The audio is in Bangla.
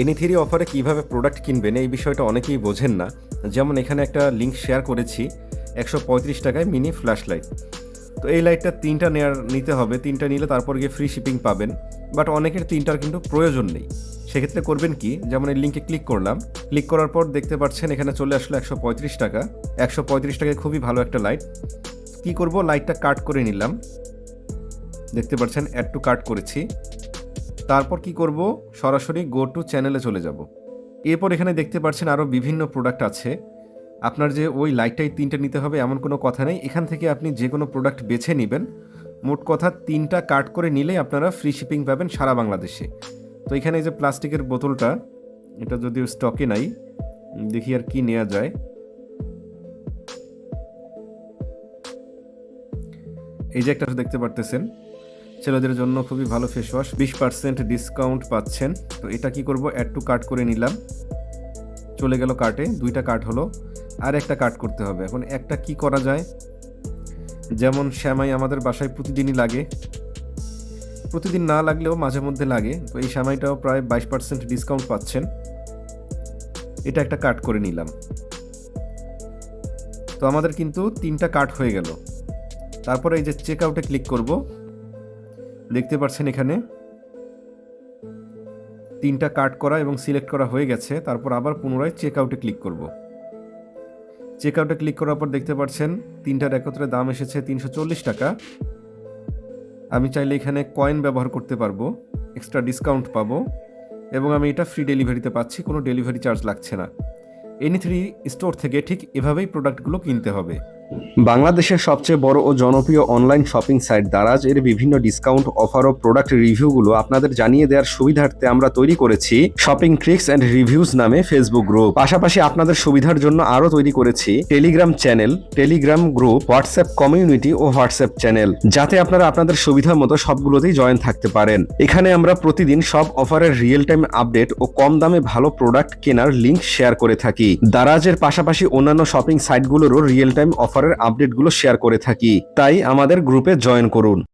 এনি থ্রি অফারে কীভাবে প্রোডাক্ট কিনবেন, এই বিষয়টা অনেকেই বোঝেন না। যেমন এখানে একটা লিঙ্ক শেয়ার করেছি, একশো পঁয়ত্রিশ টাকায় মিনি ফ্ল্যাশ লাইট তো এই লাইটটা তিনটা নেয়ার, নিতে হবে। তিনটা নিলে তারপর গিয়ে ফ্রি শিপিং পাবেন। বাট অনেকের তিনটার কিন্তু প্রয়োজন নেই। সেক্ষেত্রে করবেন কি? যেমন এই লিঙ্কে ক্লিক করলাম। ক্লিক করার পর দেখতে পাচ্ছেন এখানে চলে আসলো একশো পঁয়ত্রিশ টাকা। একশো পঁয়ত্রিশ টাকায় খুবই ভালো একটা লাইট কি করব? লাইটটা কাট করে নিলাম। দেখতে পাচ্ছেন অ্যাড টু কাট করেছি। তারপর কি করব? সরাসরি গো টু চ্যানেলে চলে যাব। এরপর এখানে দেখতে পাচ্ছেন আরও বিভিন্ন প্রোডাক্ট আছে। আপনার যে ওই লাইটটাই তিনটে নিতে হবে এমন কোনো কথা নেই। এখান থেকে আপনি যে কোনো প্রোডাক্ট বেছে নেবেন। মোট কথা তিনটা কাট করে নিলেই আপনারা ফ্রি শিপিং পাবেন সারা বাংলাদেশে। তো এখানে এই যে প্লাস্টিকের বোতলটা, এটা যদিও স্টকে নাই, দেখি আর কি নেওয়া যায়। এই যে একটা দেখতে পারতেছেন। ছেলেদের জন্য খুবই ভালো ফেস ওয়াশ বিশ পার্সেন্ট ডিসকাউন্ট পাচ্ছেন। তো এটা কি করব? অ্যাড টু কাট করে নিলাম। চলে গেল কার্টে দুইটা কার্ট হলো। আর একটা কাট করতে হবে। এখন একটা কি করা যায়? যেমন শ্যামাই আমাদের বাসায় প্রতিদিনই লাগে। প্রতিদিন না লাগলেও মাঝে মধ্যে লাগে। তো এই শ্যামাইটাও প্রায় বাইশ পার্সেন্ট ডিসকাউন্ট পাচ্ছেন। এটা একটা কাট করে নিলাম। তো আমাদের কিন্তু তিনটা কাট হয়ে গেল। তারপরে এই যে চেক আউটে ক্লিক করব। দেখতে পাচ্ছেন এখানে। তিনটা কাট করা এবং সিলেক্ট করা হয়ে গেছে। তারপর আবার পুনরায় চেক আউটে ক্লিক করব। চেক আউটে ক্লিক করার পর দেখতে পাচ্ছেন, তিনটার একত্রে দাম এসেছে তিনশো চল্লিশ টাকা। আমি চাইলে এখানে কয়েন ব্যবহার করতে পারব এক্সট্রা ডিসকাউন্ট পাবো এবং আমি এটা ফ্রি ডেলিভারিতে পাচ্ছি, কোনো ডেলিভারি চার্জ লাগছে না। এনি থ্রি স্টোর থেকে ঠিক এভাবেই প্রোডাক্টগুলো কিনতে হবে। বাংলাদেশের সবচেয়ে বড় ও জনপ্রিয় অনলাইন শপিং সাইট দারাজ, এর বিভিন্ন ডিসকাউন্ট অফার ও প্রোডাক্ট রিভিউগুলো আপনাদের জানিয়ে দেওয়ার সুবিধার্থে আমরা তৈরি করেছি শপিং ট্রিক্স অ্যান্ড রিভিউজ নামে ফেসবুক গ্রুপ পাশাপাশি আপনাদের সুবিধার জন্য আরও তৈরি করেছি Telegram channel Telegram group WhatsApp community ও হোয়াটসঅ্যাপ চ্যানেল যাতে আপনারা আপনাদের সুবিধা মতো সবগুলোতেই জয়েন থাকতে পারেন। এখানে আমরা প্রতিদিন সব অফারের রিয়েল টাইম আপডেট ও কম দামে ভালো প্রোডাক্ট কেনার লিঙ্ক শেয়ার করে থাকি। দারাজের পাশাপাশি অন্যান্য শপিং সাইটগুলোরও রিয়েল টাইম অফারের আপডেটগুলো শেয়ার করে থাকি। তাই আমাদের গ্রুপে জয়েন করুন।